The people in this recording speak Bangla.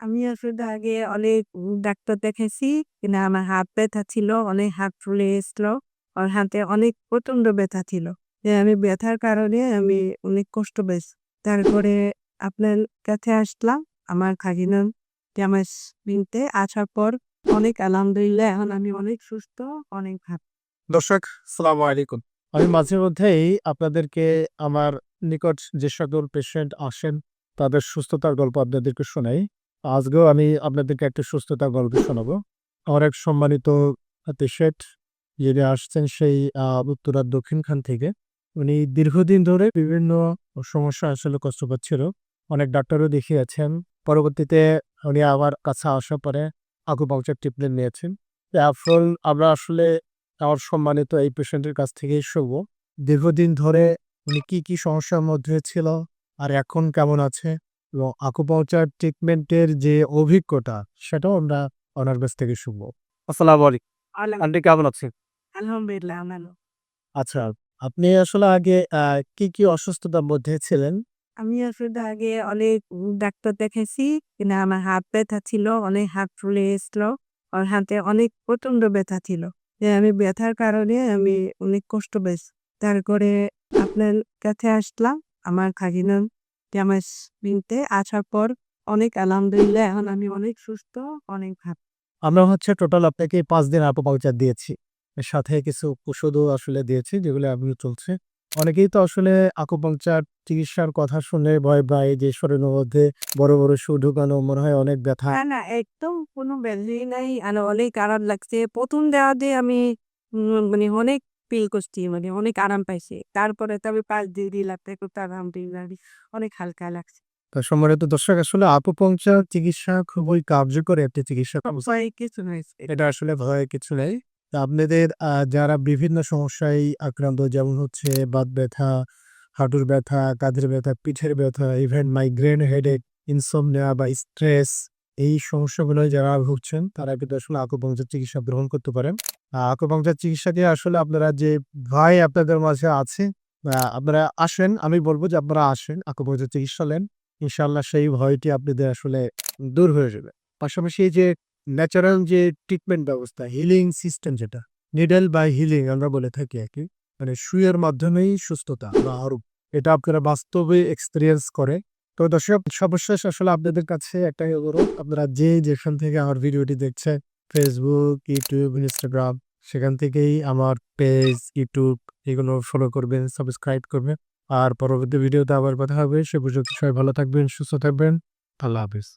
আমি আসলে আগে অনেক ডাক্তার দেখাইছি। কিন্তু আমার হাত ব্যথা ছিল। অনেক হাত ফুলে গেছিল। আর হাতে অনেক প্রচণ্ড ব্যথা ছিল। যে আমি ব্যথার কারণে আমি অনেক কষ্ট পেয়েছি। তারপরে আপনার কাছে আসলাম। আমার খাজিনার জামাইস বিনতে আসার পর অনেক আলহামদুলিল্লাহ এখন আমি অনেক সুস্থ, অনেক ভালো। দর্শক সালামু আলাইকুম। আমি মাঝে মধ্যেই আপনাদেরকে আমার নিকট যে সকল পেশেন্ট আসেন তাদের সুস্থতার গল্প আপনাদেরকে শোনাই। আজকেও আমি আপনাদেরকে একটা সুস্থতা গল্প শোনাবো। আমার এক সম্মানিত পেশেন্ট যিনি আসছেন সেই উত্তরার দক্ষিণখান থেকে। উনি দীর্ঘদিন ধরে বিভিন্ন সমস্যা আসলে কষ্ট পাচ্ছিল। অনেক ডাক্তারও দেখিয়েছেন। পরবর্তীতে উনি আমার কাছে আসার পরে আকুপাংচার ট্রিটমেন্ট নিয়েছেন। এখন আমরা আসলে আমার সম্মানিত এই পেশেন্টের কাছ থেকেই শুনব। দীর্ঘদিন ধরে উনি কি, কি সমস্যার মধ্যে ছিল আর এখন কেমন আছে এবং আকুপাংচার ট্রিটমেন্টের যে অভিজ্ঞতা সেটাও আমরা ওনার কাছ থেকে শুনব। আসসালামু আলাইকুম। আন্টি কেমন আছেন? আলহামদুলিল্লাহ ভালো। আচ্ছা, আপনি আসলে আগে কি, কি অসুস্থতার মধ্যে ছিলেন? আমি আসলে আগে অনেক ডাক্তার দেখাইছি। কিন্তু আমার হাত ব্যথা ছিল। অনেক হাত ফুলে গেছিল। আর হাতে অনেক প্রচণ্ড ব্যথা ছিল। যে আমি ব্যথার কারণে আমি অনেক কষ্ট পেয়েছি। তারপরে আপনার কাছে আসলাম। আমার খাজিনার জামাইস বিনতে আসার পর অনেক আলহামদুলিল্লাহ এখন আমি অনেক সুস্থ, অনেক ভালো। আমরা হচ্ছে টোটাল আপনাকে ৫ দিন আকুপাংচার দিয়েছি। এর সাথে কিছু ওষুধও আসলে দিয়েছি যেগুলো এখনও চলছে। অনেকেই তো আসলে আকুপাংচার চিকিৎসার কথা শুনে ভয় পায় যে শরীরের মধ্যে বড়, বড় সুই ঢুকানো মনে হয় অনেক ব্যথা। না, না একদম কোনো ব্যাধি নাই। আর অনেক আরাম লাগছে। প্রথম দেওয়া দিয়ে আমি মানে অনেক ফিল করছি। মানে অনেক আরাম পাইছি। তারপরে তো আমি ৫ দিয়ে দিলাম। তারপর তো আলহামদুলিল্লাহ অনেক হালকা লাগছে। তো সম্মানিত দর্শক আসলে আকুপাংচার চিকিৎসা খুবই কার্যকর একটি চিকিৎসা কিছু নাই। এটা আসলে ভয় কিছু নেই। আপনাদের যারা বিভিন্ন সমস্যায় আক্রান্ত যেমন হচ্ছে বাত ব্যথা, হাঁটুর ব্যথা, কাঁধের ব্যথা, পিঠের ব্যথা, ইভেন মাইগ্রেন, হেডেক, ইনসোমনিয়া বা স্ট্রেস এই সমস্যাগুলোয় যারা ভুগছেন তারা কিন্তু আসলে আকুপাংচার চিকিৎসা গ্রহণ করতে পারেন। আ আকুপাংচার চিকিৎসাকে আসলে আপনারা যে ভয় আপনাদের মাঝে আছে আপনারা আসেন। আমি বলব যে আপনারা আসেন, আকুপাংচার চিকিৎসা নেন। ইনশাল্লাহ সেই ভয়টি আপনাদের আসলে দূর হয়ে যাবে। পাশাপাশি যে ন্যাচারাল যে ট্রিটমেন্ট ব্যবস্থা, হিলিং সিস্টেম যেটা, নিডেল বাই হিলিং আমরা বলে থাকি আরকি। মানে সুইয়ের মাধ্যমেই সুস্থতা বা আরোগ্য। এটা আপনারা বাস্তবে এক্সপিরিয়েন্স করে। তো দর্শক সর্বশেষ আসলে আপনাদের কাছে একটাই অনুরোধ আপনারা যে যেখান থেকে আমার ভিডিওটি দেখছেন ফেসবুক ইউটিউব ইনস্টাগ্রাম সেখান থেকেই আমার পেজ, ইউটিউব এগুলো ফলো করবেন, সাবস্ক্রাইব করবেন। আর পরবর্তী ভিডিওতে আবার কথা হবে। সে পর্যন্ত সবাই ভালো থাকবেন, সুস্থ থাকবেন। আল্লাহ হাফেজ।